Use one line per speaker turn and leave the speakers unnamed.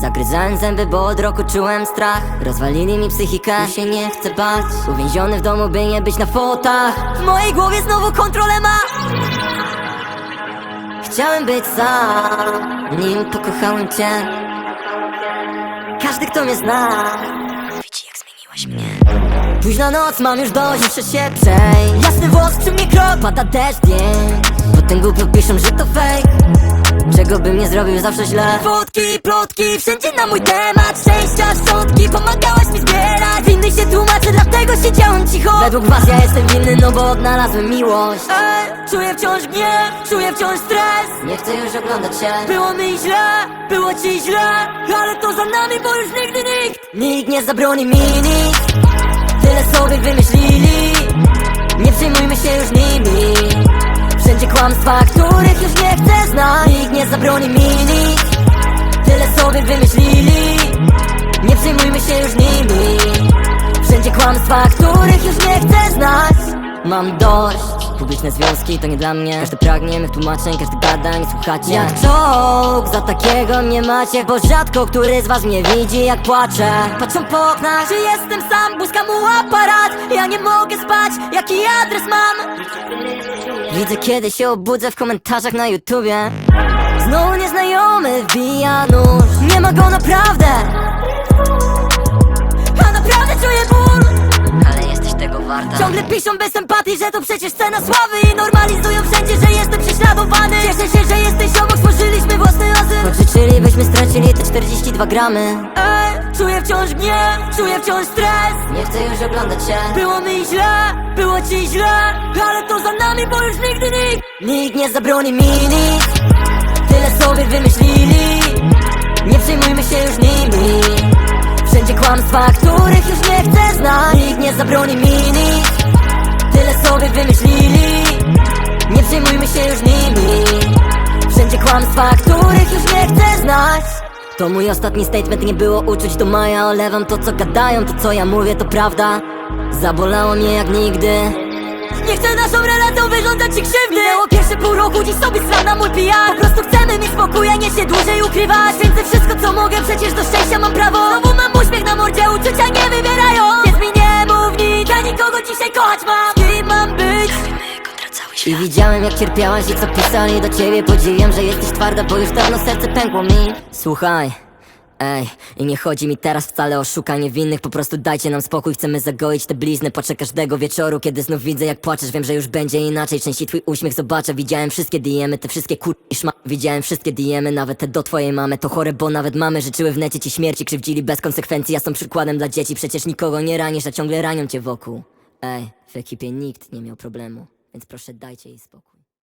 Zagryzałem zęby, bo od roku czułem strach. Rozwalili mi psychikę, już się nie chcę bać. Uwięziony w domu, by nie być na fotach. W mojej głowie znowu kontrolę ma. Chciałem być sam, nim pokochałem cię. Każdy, kto mnie zna Widzi, jak zmieniłaś mnie Późna noc, mam już dość, muszę się przejść. Jasny wosk przy mnie krok, pada deszcz zdjęć Potem głupio piszą, że to fake. Czego bym nie zrobił zawsze źle. Fotki, plotki, wszędzie na mój temat. Szczęścia, szczątki, pomagałaś mi zbierać. Winny się tłumaczę, dlatego siedziałem cicho. Według was ja jestem winny, no bo odnalazłem miłość. Ej, czuję wciąż gniew, czuję wciąż stres. Nie chcę już oglądać się. Było mi źle, było ci źle Ale to za nami, bo już nigdy nikt. Nikt nie zabroni mi nic Tyle sobie wymyślili. Nie przejmujmy się już nimi. Wszędzie kłamstwa, których już nie chcę znać. Nikt nie zabroni mi nic. Tyle sobie wymyślili. Nie przejmujmy się już nimi. Wszędzie kłamstwa, których już nie chcę znać. Mam dość Publiczne związki to nie dla mnie. Każdy pragnie mych tłumaczeń, każdy gada, nie słuchacie. Jak czołg, za takiego mnie macie. Bo rzadko który z was mnie widzi jak płaczę. Patrzą po oknach, czy jestem sam, błyska mu aparat. Ja nie mogę spać, jaki adres mam. Widzę kiedy się obudzę w komentarzach na YouTubie. Znowu nieznajomy wbija nóż. Nie ma go naprawdę warta. Ciągle piszą bez empatii, że to przecież cena sławy. I normalizują wszędzie, że jestem prześladowany. Cieszę się, że jesteś obok, stworzyliśmy własny azyl Choć życzylibyśmy stracili te 42 gramy. Ej, czuję wciąż gniew, czuję wciąż stres. Nie chcę już oglądać się. Było mi źle, było ci źle Ale to za nami, bo już nigdy nikt. Nikt nie zabroni mi nic. Tyle sobie wymyślili. Nie przejmujmy się już nimi kłamstwa, których już nie chcę znać. Nikt nie zabroni mi nic Tyle sobie wymyślili. Nie przejmujmy się już nimi. Wszędzie kłamstwa, których już nie chcę znać. To mój ostatni statement, nie było uczuć do maja. Olewam to co gadają, to co ja mówię to prawda. Zabolało mnie jak nigdy. Nie chcę naszą relacją wyrządzać ci krzywdy. Minęło pierwsze pół roku, dziś sobie sram na mój PR. Po prostu chcemy mieć spokój, a nie się dłużej ukrywać. Więcej wszystko co mogę, przecież do szczęścia mam prawo I widziałem jak cierpiałaś i co pisali do ciebie. Podziwiam, że jesteś twarda, bo już dawno serce pękło mi. Słuchaj Ej, i nie chodzi mi teraz wcale o szukanie winnych. Po prostu dajcie nam spokój, chcemy zagoić te blizny. Patrzę każdego wieczoru, kiedy znów widzę jak płaczesz. Wiem, że już będzie inaczej, częściej twój uśmiech zobaczę. Widziałem wszystkie diemy, te wszystkie kur... i szma Widziałem wszystkie diemy, nawet te do twojej mamy. To chore, bo nawet mamy życzyły w necie ci śmierci. Krzywdzili bez konsekwencji, ja są przykładem dla dzieci. Przecież nikogo nie ranisz, a ciągle ranią cię wokół. Ej, w ekipie nikt nie miał problemu Więc proszę dajcie jej spokój